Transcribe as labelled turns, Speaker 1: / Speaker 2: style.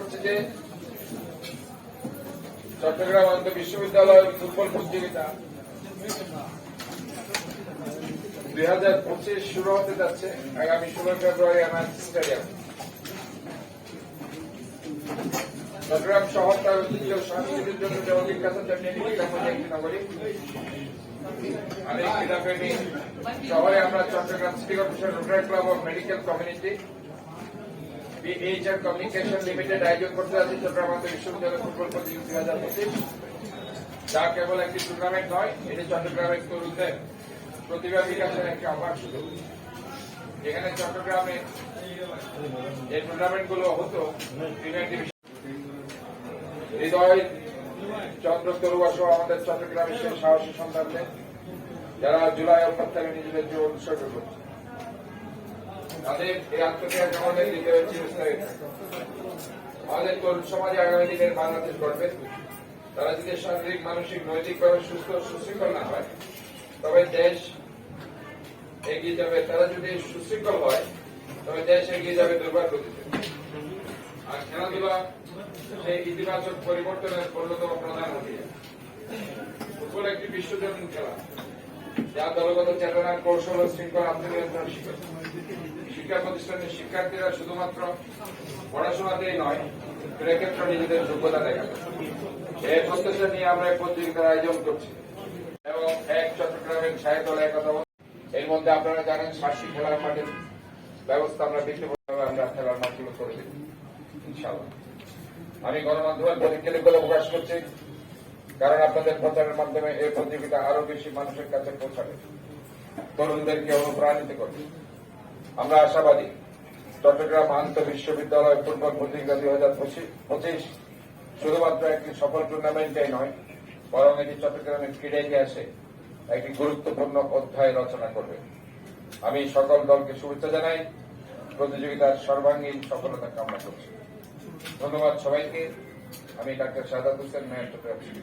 Speaker 1: করছি যে চট্টগ্রাম আন্ত বিশ্ববিদ্যালয় ফুটবল প্রতিযোগিতা দুই হাজার পঁচিশ শুরু হতে যাচ্ছে আগামী ষোলো ফেব্রুয়ারি আমার স্টেডিয়াম। চট্টগ্রাম শহর তার ঐতিহ্য সংস্কৃতির জন্য যেমন বিখ্যাত তেমনি একটি নগরী। শহরে আমরা Chittagong city corporation Rotary club of medical community BHR communication limited আয়োজন করতে যাচ্ছি চট্টগ্রাম বিশ্ববিদ্যালয় ফুটবল দুই হাজার যা কেবল একটি টুর্নামেন্ট নয়, এটি চট্টগ্রামের তরুণদের প্রতিভা বিকাশের একটি সুযোগ যেখানে চট্টগ্রামে হতো হৃদয় চন্দ্র তরুয়া সহ আমাদের চট্টগ্রামের সাহসী সন্তানদের, যারা জুলাই নিজেদের জীবন উৎসর্গ করছে। তাদের এই আত্মত্যাগ আমাদের চিরস্থায়ী থাকবে। আমাদের তরুণ সমাজে আগামী দিনের বাংলাদেশ গড়বে? তারা যদি শারীরিক, মানসিক, নৈতিকভাবে সুস্থ সুশৃঙ্খল না হয়, তবে দেশ এগিয়ে যাবে। তারা যদি সুশৃঙ্খল হয়, তবে দেশ এগিয়ে যাবে দুর্বার গতিতে। আর খেলাধুলা সেই ইতিবাচক পরিবর্তনের অন্যতম প্রধান হাতিয়ার ফুটবল একটি বিশ্বজনীন খেলা। যা দলগত চেতনার কৌশল ও শৃঙ্খলা আত্মনিয়ন্ত্রণ শিক্ষা প্রতিষ্ঠানের শিক্ষার্থীরা শুধুমাত্র পড়াশোনাতেই নয় ক্রীড়াক্ষেত্রে নিজেদের যোগ্যতা দেখাবে। এই প্রত্যাশা নিয়ে আমরা এই প্রতিযোগিতার আয়োজন করছি। এবং এক চট্টগ্রামের দলে একতা এর মধ্যে আপনারা জানেন শাসি খেলার মাঠের ব্যবস্থা আমরা বিদ্যুৎভাবে আমরা খেলার মাঠগুলো করে দেব ইনশাআল্লাহ। আমি গণমাধ্যমের প্রতি কৃতজ্ঞতা প্রকাশ করছি। কারণ আপনাদের প্রচারের মাধ্যমে এই প্রতিযোগিতা আরও বেশি মানুষের কাছে পৌঁছাবে। তরুণদেরকে অনুপ্রাণিত করবে। আমরা আশাবাদী চট্টগ্রাম আন্ত বিশ্ববিদ্যালয় ফুটবল প্রতিযোগিতা দুই হাজার পঁচিশ শুধুমাত্র একটি সফল টুর্নামেন্টই নয়, বরং এটি চট্টগ্রামের ক্রীড়া ইতিহাসে একটি গুরুত্বপূর্ণ অধ্যায় রচনা করবে। আমি সকল দলকে শুভেচ্ছা জানাই। প্রতিযোগিতার সর্বাঙ্গীন সফলতা কামনা করছি। ধন্যবাদ সবাইকে। আমি doctor Sadat Hossain mayor Chittagong city